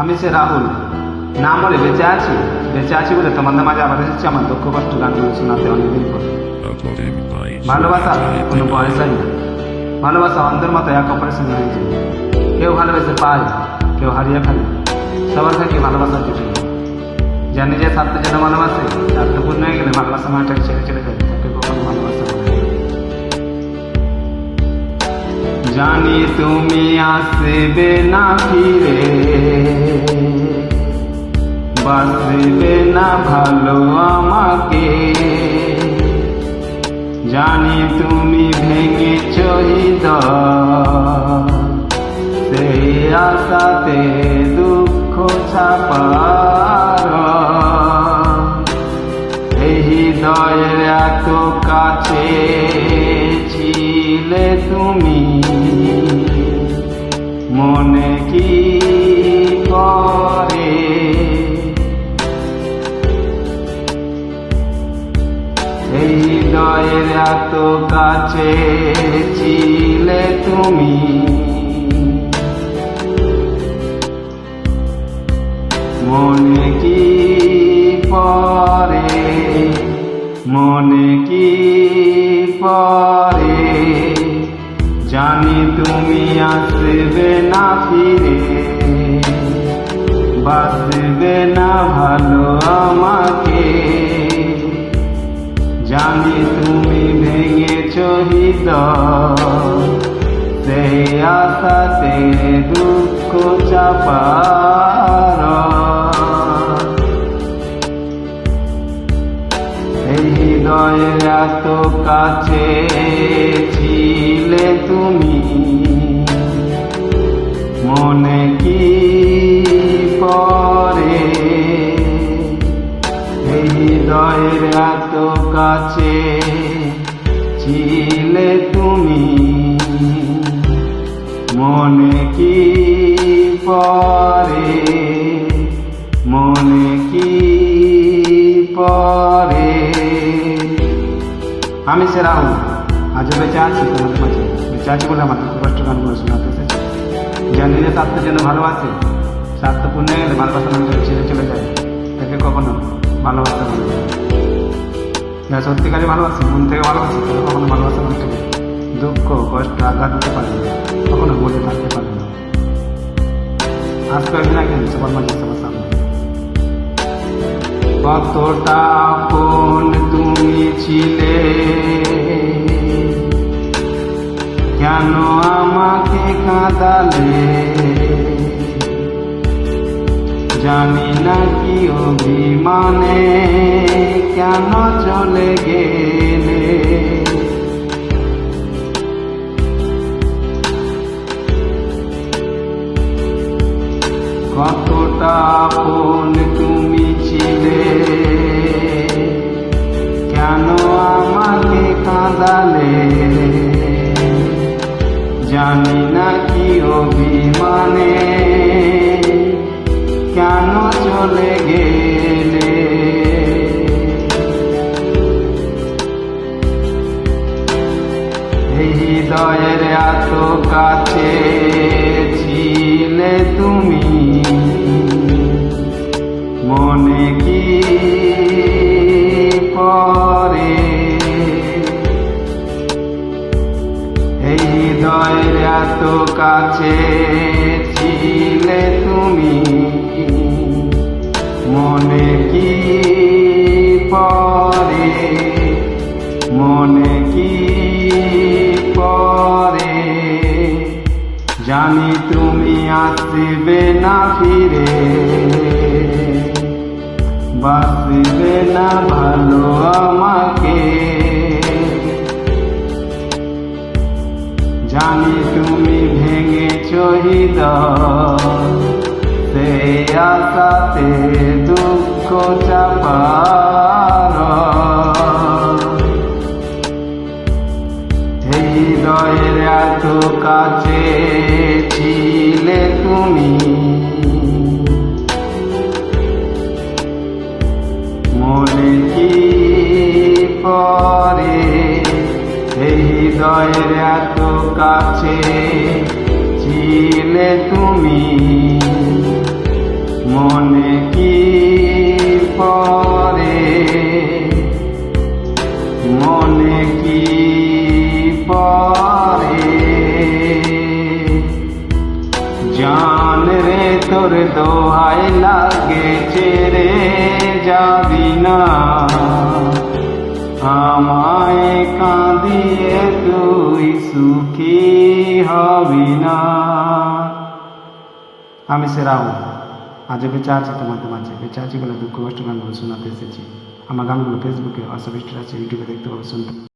আমি সে রাহুল। না মরে বেঁচে আছি? বেঁচে আছি বলে তোমাদের মাঝে আবার এসেছি আমার দুঃখ কষ্ট গানগুলো শোনাতে অনেকদিন পরে। ভালোবাসা, কোনো বয়স না। ভালোবাসা অন্ধের মতো এক সঙ্গে হয়েছে কেউ ভালোবেসে পায়, কেউ হারিয়ে ফেলে। সবার থেকে ভালোবাসা জুটে না। যা নিজের স্বার্থের ভালোবাসে স্বার্থ পূর্ণ হয়ে গেলে ভালোবাসা মাটাকে ছেড়ে চলে যায় জানি তুমি আসবে না ফিরে। বাসবে না ভালো আমাকে। জানি তুমি ভেঙেছ হৃদয়। সেই আশাতে দুঃখ ছাপার। এই হৃদয়ের এত কাছে ছিলে তুমি মনে কি করে? এই হৃদয়ের এত কাছে ছিলে তুমি। মনে কি পরে মনে কি পরে জানি তুমি আসবে না ফিরে। বাসবে না ভালো আমাকে। জানি তুমি ভেঙেছ হৃদয়। সেই আশাতে দুঃখ চাপার। এই হৃদয়ের এত কাছে ছিলে তুমি? মনে কি পরে এই হৃদয়ের এত কাছে ছিলে তুমি? মনে কি পরে মনে কি পরে আমি সে রাহুল। আজও বেঁচে আছি তোমাদের মাঝে বেঁচে আছি বলে আমার কষ্ট গানগুলো শোনাতে এসেছি যা নিজের স্বার্থের জন্য ভালোবাসে স্বার্থ পূর্ণ গেলে ভালোবাসা মানুষের ছেড়ে চলে যায়, তাকে কখনো ভালোবাসতে পারে না। যারা সত্যিকারে ভালোবাসে, মন থেকে ভালোবাসে তাকে কখনো ভালোবাসা মানুষকে দুঃখ, কষ্ট, আঘাত দিতে পারে না। কখনো বলে থাকতে পারে না। আজ কয়েকদিন আগে সবার মাঝে সবার সামনে। কতটা আপন তুমি ছিলে। কেন আমাকে কাঁদালে? জানি না কি অভিমানে কেন চলে গেলে। কতটা আপন তুমি ছিলে? কেন আমাকে কাঁদালে? জানি না কি অভিমানে। কেন চলে গেলে? হৃদয়ের এত কাছে এত কাছে ছিলে তুমি। মনে কি পরে মনে কি পরে জানি তুমি আসবে না ফিরে। বাসবে না ভালো আমাকে। জানি তুমি ভেঙেছ হৃদয়। সেই আশাতে দুঃখ চাপার কাছে ছিলে তুমি মনে কি পরে মনে কি পরে জান রে তোর দোহাই লাগে ছেড়ে যাবি না। আমায় কাঁদিয়ে তুই সুখী হবি না। আমি সে রাহুল। আজ বেঁচে আছি তোমাদের মাঝে। বেঁচে আছি বলে দুঃখ কষ্ট গানগুলো শোনাতে এসেছি। আমার গানগুলো ফেসবুকে হোয়াটসঅ্যাপ আছে ইউটিউবে দেখতে পাবো, শুনতে